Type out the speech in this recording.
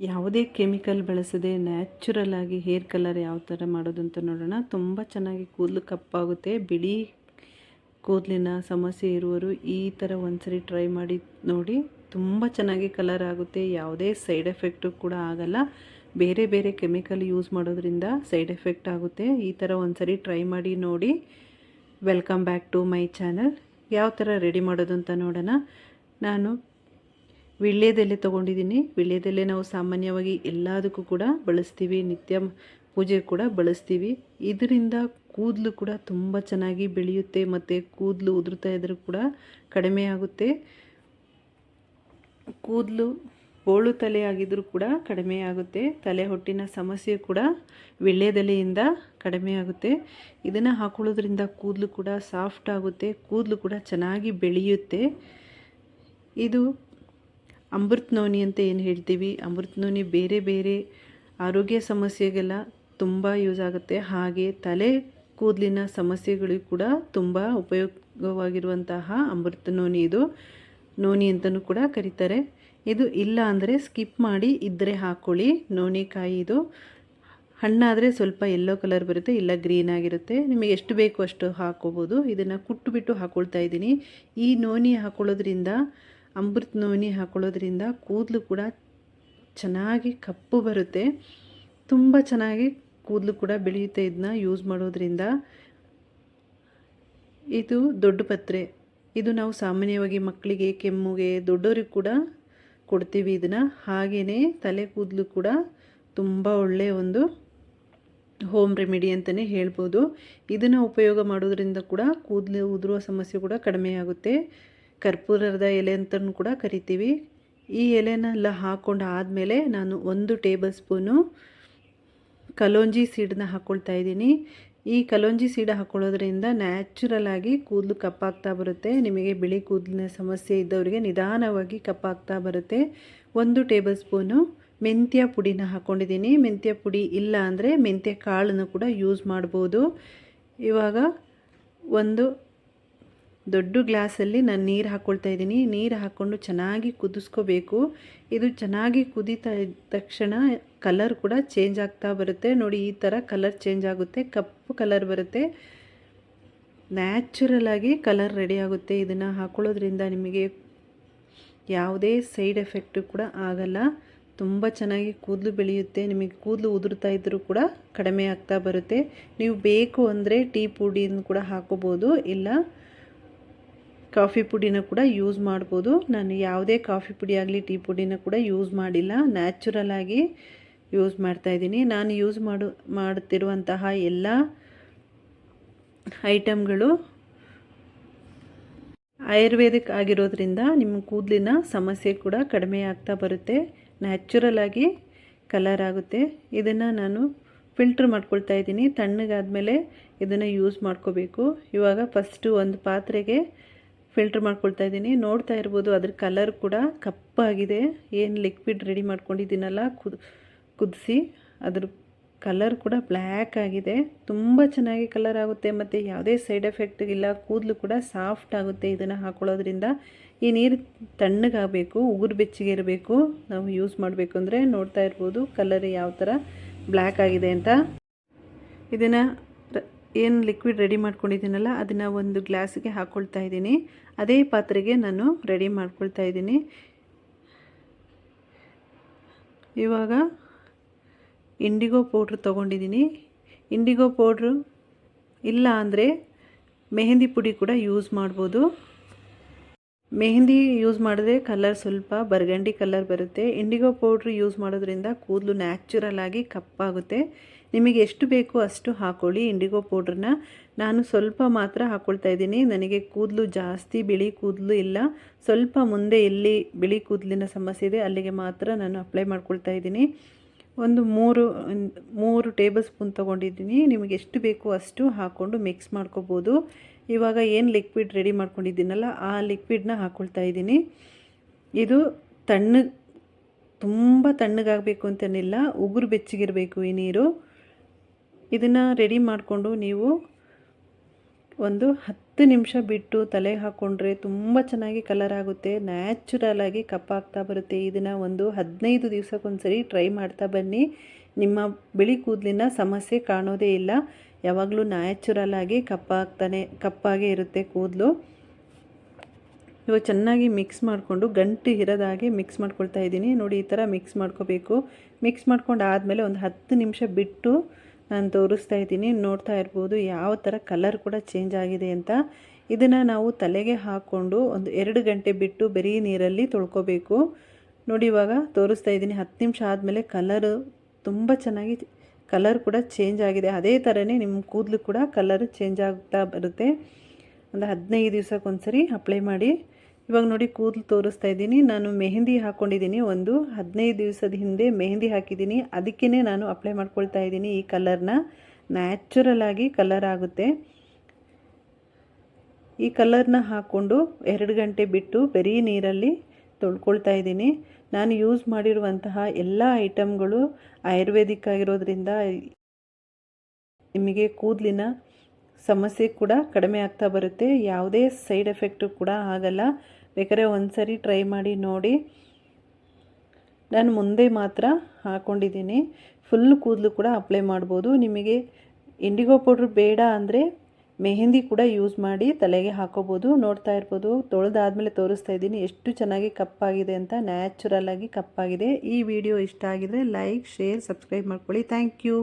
ಯಾವುದೇ ಕೆಮಿಕಲ್ ಬಳಸದೆ ನ್ಯಾಚುರಲ್ ಆಗಿ ಹೇರ್ ಕಲರ್ ಯಾವ ಥರ ಮಾಡೋದು ಅಂತ ನೋಡೋಣ. ತುಂಬ ಚೆನ್ನಾಗಿ ಕೂದಲು ಕಪ್ಪಾಗುತ್ತೆ. ಬಿಳಿ ಕೂದಲಿನ ಸಮಸ್ಯೆ ಇರುವರು ಈ ಥರ ಒಂದ್ಸರಿ ಟ್ರೈ ಮಾಡಿ ನೋಡಿ. ತುಂಬ ಚೆನ್ನಾಗಿ ಕಲರ್ ಆಗುತ್ತೆ. ಯಾವುದೇ ಸೈಡ್ ಎಫೆಕ್ಟು ಕೂಡ ಆಗಲ್ಲ. ಬೇರೆ ಬೇರೆ ಕೆಮಿಕಲ್ ಯೂಸ್ ಮಾಡೋದ್ರಿಂದ ಸೈಡ್ ಎಫೆಕ್ಟ್ ಆಗುತ್ತೆ. ಈ ಥರ ಒಂದ್ಸರಿ ಟ್ರೈ ಮಾಡಿ ನೋಡಿ. Welcome back to my channel ಯಾವ ಥರ ರೆಡಿ ಮಾಡೋದು ಅಂತ ನೋಡೋಣ. ನಾನು ವಿಳ್ಯದೆಲೆ ತೊಗೊಂಡಿದ್ದೀನಿ. ವಿಳ್ಯದೆಲೆ ನಾವು ಸಾಮಾನ್ಯವಾಗಿ ಎಲ್ಲದಕ್ಕೂ ಕೂಡ ಬಳಸ್ತೀವಿ. ನಿತ್ಯ ಪೂಜೆ ಕೂಡ ಬಳಸ್ತೀವಿ. ಇದರಿಂದ ಕೂದಲು ಕೂಡ ತುಂಬ ಚೆನ್ನಾಗಿ ಬೆಳೆಯುತ್ತೆ ಮತ್ತು ಕೂದಲು ಉದುರ್ತಾ ಇದ್ರೂ ಕೂಡ ಕಡಿಮೆ ಆಗುತ್ತೆ. ಕೂದಲು ಬೋಳು ತಲೆ ಆಗಿದ್ರೂ ಕೂಡ ಕಡಿಮೆ ಆಗುತ್ತೆ. ತಲೆ ಹೊಟ್ಟಿನ ಸಮಸ್ಯೆ ಕೂಡ ವಿಳ್ಯದೆಲೆಯಿಂದ ಕಡಿಮೆ ಆಗುತ್ತೆ. ಇದನ್ನು ಹಾಕೊಳ್ಳೋದ್ರಿಂದ ಕೂದಲು ಕೂಡ ಸಾಫ್ಟ್ ಆಗುತ್ತೆ. ಕೂದಲು ಕೂಡ ಚೆನ್ನಾಗಿ ಬೆಳೆಯುತ್ತೆ. ಇದು ಅಮೃತ ನೋನಿ ಅಂತ ಏನು ಹೇಳ್ತೀವಿ? ಅಮೃತ ನೋನಿ ಬೇರೆ ಬೇರೆ ಆರೋಗ್ಯ ಸಮಸ್ಯೆಗೆಲ್ಲ ತುಂಬ ಯೂಸ್ ಆಗುತ್ತೆ. ಹಾಗೆ ತಲೆ ಕೂದಲಿನ ಸಮಸ್ಯೆಗಳಿಗೂ ಕೂಡ ತುಂಬ ಉಪಯೋಗವಾಗಿರುವಂತಹ ಅಮೃತ ನೋನಿ ಇದು. ನೋನಿ ಅಂತಲೂ ಕೂಡ ಕರೀತಾರೆ. ಇದು ಇಲ್ಲ ಅಂದರೆ ಸ್ಕಿಪ್ ಮಾಡಿ ಇದ್ದರೆ ಹಾಕ್ಕೊಳ್ಳಿ ನೋನಿಕಾಯಿ ಇದು. ಹಣ್ಣಾದರೆ ಸ್ವಲ್ಪ ಯೆಲ್ಲೋ ಕಲರ್ ಬರುತ್ತೆ, ಇಲ್ಲ ಗ್ರೀನ್ ಆಗಿರುತ್ತೆ. ನಿಮಗೆ ಎಷ್ಟು ಬೇಕು ಅಷ್ಟು ಹಾಕ್ಕೋಬೋದು. ಇದನ್ನು ಕುಟ್ಟುಬಿಟ್ಟು ಹಾಕ್ಕೊಳ್ತಾ ಇದ್ದೀನಿ. ಈ ನೋನಿ ಹಾಕ್ಕೊಳ್ಳೋದ್ರಿಂದ ಅಮೃತ ನೋನಿ ಹಾಕೊಳ್ಳೋದ್ರಿಂದ ಕೂದಲು ಕೂಡ ಚೆನ್ನಾಗಿ ಕಪ್ಪು ಬರುತ್ತೆ. ತುಂಬ ಚೆನ್ನಾಗಿ ಕೂದಲು ಕೂಡ ಬೆಳೆಯುತ್ತೆ ಇದನ್ನ ಯೂಸ್ ಮಾಡೋದ್ರಿಂದ. ಇದು ದೊಡ್ಡ ಪತ್ರೆ. ಇದು ನಾವು ಸಾಮಾನ್ಯವಾಗಿ ಮಕ್ಕಳಿಗೆ, ಕೆಮ್ಮುಗೆ, ದೊಡ್ಡವ್ರಿಗೆ ಕೂಡ ಕೊಡ್ತೀವಿ ಇದನ್ನು. ಹಾಗೆಯೇ ತಲೆ ಕೂದಲು ಕೂಡ ತುಂಬ ಒಳ್ಳೆಯ ಒಂದು ಹೋಮ್ ರೆಮಿಡಿ ಅಂತಲೇ ಹೇಳ್ಬೋದು. ಇದನ್ನು ಉಪಯೋಗ ಮಾಡೋದ್ರಿಂದ ಕೂಡ ಕೂದಲು ಉದುರುವ ಸಮಸ್ಯೆ ಕೂಡ ಕಡಿಮೆ ಆಗುತ್ತೆ. ಕರ್ಪೂರದ ಎಲೆ ಅಂತಲೂ ಕೂಡ ಕರಿತೀವಿ. ಈ ಎಲೆನೆಲ್ಲ ಹಾಕ್ಕೊಂಡು ಆದಮೇಲೆ ನಾನು ಒಂದು ಟೇಬಲ್ ಸ್ಪೂನು ಕಲೋಂಜಿ ಸೀಡನ್ನ ಹಾಕ್ಕೊಳ್ತಾ ಇದ್ದೀನಿ. ಈ ಕಲೋಂಜಿ ಸೀಡ ಹಾಕ್ಕೊಳ್ಳೋದ್ರಿಂದ ನ್ಯಾಚುರಲ್ ಆಗಿ ಕೂದಲು ಕಪ್ಪಾಗ್ತಾ ಬರುತ್ತೆ. ನಿಮಗೆ ಬಿಳಿ ಕೂದಲಿನ ಸಮಸ್ಯೆ ಇದ್ದವರಿಗೆ ನಿಧಾನವಾಗಿ ಕಪ್ಪಾಗ್ತಾ ಬರುತ್ತೆ. ಒಂದು ಟೇಬಲ್ ಸ್ಪೂನು ಮೆಂತ್ಯ ಪುಡಿನ ಹಾಕ್ಕೊಂಡಿದ್ದೀನಿ ಮೆಂತ್ಯ ಪುಡಿ ಇಲ್ಲ ಅಂದರೆ ಮೆಂತ್ಯ ಕಾಳನ್ನು ಕೂಡ ಯೂಸ್ ಮಾಡ್ಬೋದು. ಇವಾಗ ಒಂದು ದೊಡ್ಡ ಗ್ಲಾಸಲ್ಲಿ ನಾನು ನೀರು ಹಾಕ್ಕೊಳ್ತಾ ಇದ್ದೀನಿ. ನೀರು ಹಾಕ್ಕೊಂಡು ಚೆನ್ನಾಗಿ ಕುದಿಸ್ಕೋಬೇಕು. ಇದು ಚೆನ್ನಾಗಿ ಕುದೀತಾ ಇದ್ದ ತಕ್ಷಣ ಕಲರ್ ಕೂಡ ಚೇಂಜ್ ಆಗ್ತಾ ಬರುತ್ತೆ. ನೋಡಿ, ಈ ಥರ ಕಲರ್ ಚೇಂಜ್ ಆಗುತ್ತೆ. ಕಪ್ಪು ಕಲರ್ ಬರುತ್ತೆ. ನ್ಯಾಚುರಲ್ ಆಗಿ ಕಲರ್ ರೆಡಿ ಆಗುತ್ತೆ ಇದನ್ನು ಹಾಕೊಳ್ಳೋದ್ರಿಂದ ನಿಮಗೆ. ಯಾವುದೇ ಸೈಡ್ ಎಫೆಕ್ಟು ಕೂಡ ಆಗಲ್ಲ. ತುಂಬ ಚೆನ್ನಾಗಿ ಕೂದಲು ಬೆಳೆಯುತ್ತೆ. ನಿಮಗೆ ಕೂದಲು ಉದುರ್ತಾ ಇದ್ದರೂ ಕೂಡ ಕಡಿಮೆ ಆಗ್ತಾ ಬರುತ್ತೆ. ನೀವು ಬೇಕು ಅಂದರೆ ಟೀ ಪುಡಿಯನ್ನು ಕೂಡ ಹಾಕೋಬೋದು. ಇಲ್ಲ ಕಾಫಿ ಪುಡಿನ ಕೂಡ ಯೂಸ್ ಮಾಡ್ಬೋದು. ನಾನು ಯಾವುದೇ ಕಾಫಿ ಪುಡಿ ಆಗಲಿ, ಟೀ ಪುಡಿನ ಕೂಡ ಯೂಸ್ ಮಾಡಿಲ್ಲ. ನ್ಯಾಚುರಲ್ ಆಗಿ ಯೂಸ್ ಮಾಡ್ತಾಯಿದ್ದೀನಿ ನಾನು ಯೂಸ್ ಮಾಡು ಮಾಡುತ್ತಿರುವಂತಹ ಎಲ್ಲ ಐಟಮ್ಗಳು ಆಯುರ್ವೇದಿಕ್ ಆಗಿರೋದ್ರಿಂದ ನಿಮ್ಮ ಕೂದಲಿನ ಸಮಸ್ಯೆ ಕೂಡ ಕಡಿಮೆ ಆಗ್ತಾ ಬರುತ್ತೆ. ನ್ಯಾಚುರಲ್ ಆಗಿ ಕಲರ್ ಆಗುತ್ತೆ. ಇದನ್ನು ನಾನು ಫಿಲ್ಟ್ರ್ ಮಾಡ್ಕೊಳ್ತಾ ಇದ್ದೀನಿ. ತಣ್ಣಗಾದಮೇಲೆ ಇದನ್ನು ಯೂಸ್ ಮಾಡ್ಕೋಬೇಕು. ಇವಾಗ ಫಸ್ಟು ಒಂದು ಪಾತ್ರೆಗೆ ಫಿಲ್ಟ್ರ್ ಮಾಡ್ಕೊಳ್ತಾ ಇದ್ದೀನಿ. ನೋಡ್ತಾ ಇರ್ಬೋದು, ಅದ್ರ ಕಲರ್ ಕೂಡ ಕಪ್ಪಾಗಿದೆ. ಏನು ಲಿಕ್ವಿಡ್ ರೆಡಿ ಮಾಡ್ಕೊಂಡಿದ್ದೀನಲ್ಲ ಕುದ್, ಕುದಿಸಿ, ಅದ್ರ ಕಲರ್ ಕೂಡ ಬ್ಲ್ಯಾಕ್ ಆಗಿದೆ. ತುಂಬ ಚೆನ್ನಾಗಿ ಕಲರ್ ಆಗುತ್ತೆ, ಮತ್ತು ಯಾವುದೇ ಸೈಡ್ ಎಫೆಕ್ಟ್ ಇಲ್ಲ, ಕೂದಲು ಕೂಡ ಸಾಫ್ಟ್ ಆಗುತ್ತೆ ಇದನ್ನು ಹಾಕೊಳ್ಳೋದ್ರಿಂದ. ಈ ನೀರು ತಣ್ಣಗಾಗಬೇಕು, ಉಗುರು ಬೆಚ್ಚಗೆ ಇರಬೇಕು. ನಾವು ಯೂಸ್ ಮಾಡಬೇಕು ಅಂದರೆ ನೋಡ್ತಾ ಇರ್ಬೋದು ಕಲರ್ ಯಾವ ಥರ ಬ್ಲ್ಯಾಕ್ ಆಗಿದೆ ಅಂತ. ಇದನ್ನು ಏನು ಲಿಕ್ವಿಡ್ ರೆಡಿ ಮಾಡ್ಕೊಂಡಿದ್ದೀನಲ್ಲ, ಅದನ್ನು ಒಂದು ಗ್ಲಾಸಿಗೆ ಹಾಕ್ಕೊಳ್ತಾ ಇದ್ದೀನಿ. ಅದೇ ಪಾತ್ರೆಗೆ ನಾನು ರೆಡಿ ಮಾಡ್ಕೊಳ್ತಾ ಇದ್ದೀನಿ. ಇವಾಗ ಇಂಡಿಗೋ ಪೌಡ್ರ್ ತೊಗೊಂಡಿದ್ದೀನಿ. ಇಂಡಿಗೋ ಪೌಡ್ರು ಇಲ್ಲ ಅಂದರೆ ಮೆಹಂದಿ ಪುಡಿ ಕೂಡ ಯೂಸ್ ಮಾಡ್ಬೋದು. ಮೆಹಂದಿ ಯೂಸ್ ಮಾಡಿದ್ರೆ ಕಲರ್ ಸ್ವಲ್ಪ ಬರ್ಗಂಡಿ ಕಲರ್ ಬರುತ್ತೆ. ಇಂಡಿಗೋ ಪೌಡ್ರ್ ಯೂಸ್ ಮಾಡೋದ್ರಿಂದ ಕೂದಲು ನ್ಯಾಚುರಲ್ ಆಗಿ ಕಪ್ಪಾಗುತ್ತೆ. ನಿಮಗೆ ಎಷ್ಟು ಬೇಕು ಅಷ್ಟು ಹಾಕೊಳ್ಳಿ. ಇಂಡಿಗೋ ಪೌಡ್ರನ್ನ ನಾನು ಸ್ವಲ್ಪ ಮಾತ್ರ ಹಾಕ್ಕೊಳ್ತಾ ಇದ್ದೀನಿ. ನನಗೆ ಕೂದಲು ಜಾಸ್ತಿ, ಬಿಳಿ ಕೂದಲು ಇಲ್ಲ. ಸ್ವಲ್ಪ ಮುಂದೆ ಎಲ್ಲಿ ಬಿಳಿ ಕೂದಲಿನ ಸಮಸ್ಯೆ ಇದೆ. ಅಲ್ಲಿಗೆ ಮಾತ್ರ ನಾನು ಅಪ್ಲೈ ಮಾಡ್ಕೊಳ್ತಾ ಇದ್ದೀನಿ. ಒಂದು ಮೂರು ಮೂರು ಟೇಬಲ್ ಸ್ಪೂನ್ ತೊಗೊಂಡಿದ್ದೀನಿ. ನಿಮಗೆ ಎಷ್ಟು ಬೇಕು ಅಷ್ಟು ಹಾಕ್ಕೊಂಡು ಮಿಕ್ಸ್ ಮಾಡ್ಕೋಬೋದು. ಇವಾಗ ಏನು ಲಿಕ್ವಿಡ್ ರೆಡಿ ಮಾಡ್ಕೊಂಡಿದ್ದೀನಲ್ಲ, ಆ ಲಿಕ್ವಿಡ್ನ ಹಾಕ್ಕೊಳ್ತಾ ಇದ್ದೀನಿ. ಇದು ತಣ್ಣ ತುಂಬ ತಣ್ಣಗಾಗಬೇಕು ಅಂತೇನಿಲ್ಲ. ಉಗುರು ಬೆಚ್ಚಗಿರಬೇಕು ಈ ನೀರು. ಇದನ್ನು ರೆಡಿ ಮಾಡಿಕೊಂಡು ನೀವು ಒಂದು ಹತ್ತು ನಿಮಿಷ ಬಿಟ್ಟು ತಲೆಗೆ ಹಾಕ್ಕೊಂಡ್ರೆ ತುಂಬ ಚೆನ್ನಾಗಿ ಕಲರ್ ಆಗುತ್ತೆ. ನ್ಯಾಚುರಲ್ ಆಗಿ ಕಪ್ಪಾಗ್ತಾ ಬರುತ್ತೆ. ಇದನ್ನು ಒಂದು ಹದಿನೈದು ದಿವಸಕ್ಕೊಂದ್ಸರಿ ಟ್ರೈ ಮಾಡ್ತಾ ಬನ್ನಿ. ನಿಮ್ಮ ಬಿಳಿ ಕೂದಲಿನ ಸಮಸ್ಯೆ ಕಾಣೋದೇ ಇಲ್ಲ. ಯಾವಾಗಲೂ ನ್ಯಾಚುರಲ್ ಆಗಿ ಕಪ್ಪಾಗ್ತಾನೆ ಕಪ್ಪಾಗೇ ಇರುತ್ತೆ ಕೂದಲು. ಇವಾಗ ಚೆನ್ನಾಗಿ ಮಿಕ್ಸ್ ಮಾಡಿಕೊಂಡು ಗಂಟು ಇರೋದಾಗೆ ಮಿಕ್ಸ್ ಮಾಡ್ಕೊಳ್ತಾ ಇದ್ದೀನಿ. ನೋಡಿ, ಈ ಥರ ಮಿಕ್ಸ್ ಮಾಡ್ಕೋಬೇಕು. ಮಿಕ್ಸ್ ಮಾಡ್ಕೊಂಡು ಆದಮೇಲೆ ಒಂದು ಹತ್ತು ನಿಮಿಷ ಬಿಟ್ಟು ನಾನು ತೋರಿಸ್ತಾ ಇದ್ದೀನಿ, ನೋಡ್ತಾ ಇರ್ಬೋದು ಯಾವ ಥರ ಕಲರ್ ಕೂಡ ಚೇಂಜ್ ಆಗಿದೆ ಅಂತ. ಇದನ್ನು ನಾವು ತಲೆಗೆ ಹಾಕ್ಕೊಂಡು ಒಂದು ಎರಡು ಗಂಟೆ ಬಿಟ್ಟು ಬರೀ ನೀರಲ್ಲಿ ತೊಳ್ಕೊಬೇಕು. ನೋಡಿ ಇವಾಗ ತೋರಿಸ್ತಾ ಇದ್ದೀನಿ, ಹತ್ತು ನಿಮಿಷ ಆದಮೇಲೆ ಕಲರು ತುಂಬ ಚೆನ್ನಾಗಿ ಕಲರ್ ಕೂಡ ಚೇಂಜ್ ಆಗಿದೆ. ಅದೇ ಥರನೇ ನಿಮ್ಮ ಕೂದಲು ಕೂಡ ಕಲರ್ ಚೇಂಜ್ ಆಗ್ತಾ ಬರುತ್ತೆ. ಒಂದು ಹದಿನೈದು ದಿವ್ಸಕ್ಕೊಂದ್ಸರಿ ಅಪ್ಲೈ ಮಾಡಿ. ಇವಾಗ ನೋಡಿ ಕೂದಲು ತೋರಿಸ್ತಾ ಇದ್ದೀನಿ. ನಾನು ಮೆಹಂದಿ ಹಾಕ್ಕೊಂಡಿದ್ದೀನಿ ಒಂದು ಹದಿನೈದು ದಿವಸದ ಹಿಂದೆ ಮೆಹಂದಿ ಹಾಕಿದ್ದೀನಿ. ಅದಕ್ಕೇ ನಾನು ಅಪ್ಲೈ ಮಾಡ್ಕೊಳ್ತಾ ಇದ್ದೀನಿ ಈ ಕಲರ್ನ ನ್ಯಾಚುರಲ್ ಆಗಿ ಕಲರ್ ಆಗುತ್ತೆ. ಈ ಕಲರ್ನ ಹಾಕ್ಕೊಂಡು ಎರಡು ಗಂಟೆ ಬಿಟ್ಟು ಬರೀ ನೀರಲ್ಲಿ ತೊಳ್ಕೊಳ್ತಾ ಇದ್ದೀನಿ. ನಾನು ಯೂಸ್ ಮಾಡಿರುವಂತಹ ಎಲ್ಲ ಐಟಮ್ಗಳು ಆಯುರ್ವೇದಿಕ್ ಆಗಿರೋದ್ರಿಂದ ನಿಮಗೆ ಕೂದಲಿನ ಸಮಸ್ಯೆ ಕೂಡ ಕಡಿಮೆ ಆಗ್ತಾ ಬರುತ್ತೆ. ಯಾವುದೇ ಸೈಡ್ ಎಫೆಕ್ಟು ಕೂಡ ಆಗಲ್ಲ. ಬೇಕಾದ್ರೆ ಒಂದು ಸರಿ ಟ್ರೈ ಮಾಡಿ ನೋಡಿ. ನಾನು ಮುಂದೆ ಮಾತ್ರ ಹಾಕ್ಕೊಂಡಿದ್ದೀನಿ ಫುಲ್ ಕೂದಲು ಕೂಡ ಅಪ್ಲೈ ಮಾಡ್ಬೋದು. ನಿಮಗೆ ಇಂಡಿಗೋ ಪೌಡ್ರ್ ಬೇಡ ಅಂದರೆ ಮೆಹಂದಿ ಕೂಡ ಯೂಸ್ ಮಾಡಿ ತಲೆಗೆ ಹಾಕೋಬೋದು. ನೋಡ್ತಾ ಇರ್ಬೋದು. ತೊಳೆದಾದಮೇಲೆ ತೋರಿಸ್ತಾ ಇದ್ದೀನಿ ಎಷ್ಟು ಚೆನ್ನಾಗಿ ಕಪ್ಪಾಗಿದೆ ಅಂತ. ನ್ಯಾಚುರಲ್ ಆಗಿ ಕಪ್ಪಾಗಿದೆ. ಈ ವಿಡಿಯೋ ಇಷ್ಟ ಆಗಿದರೆ ಲೈಕ್, ಶೇರ್, ಸಬ್ಸ್ಕ್ರೈಬ್ ಮಾಡ್ಕೊಳ್ಳಿ. Thank you.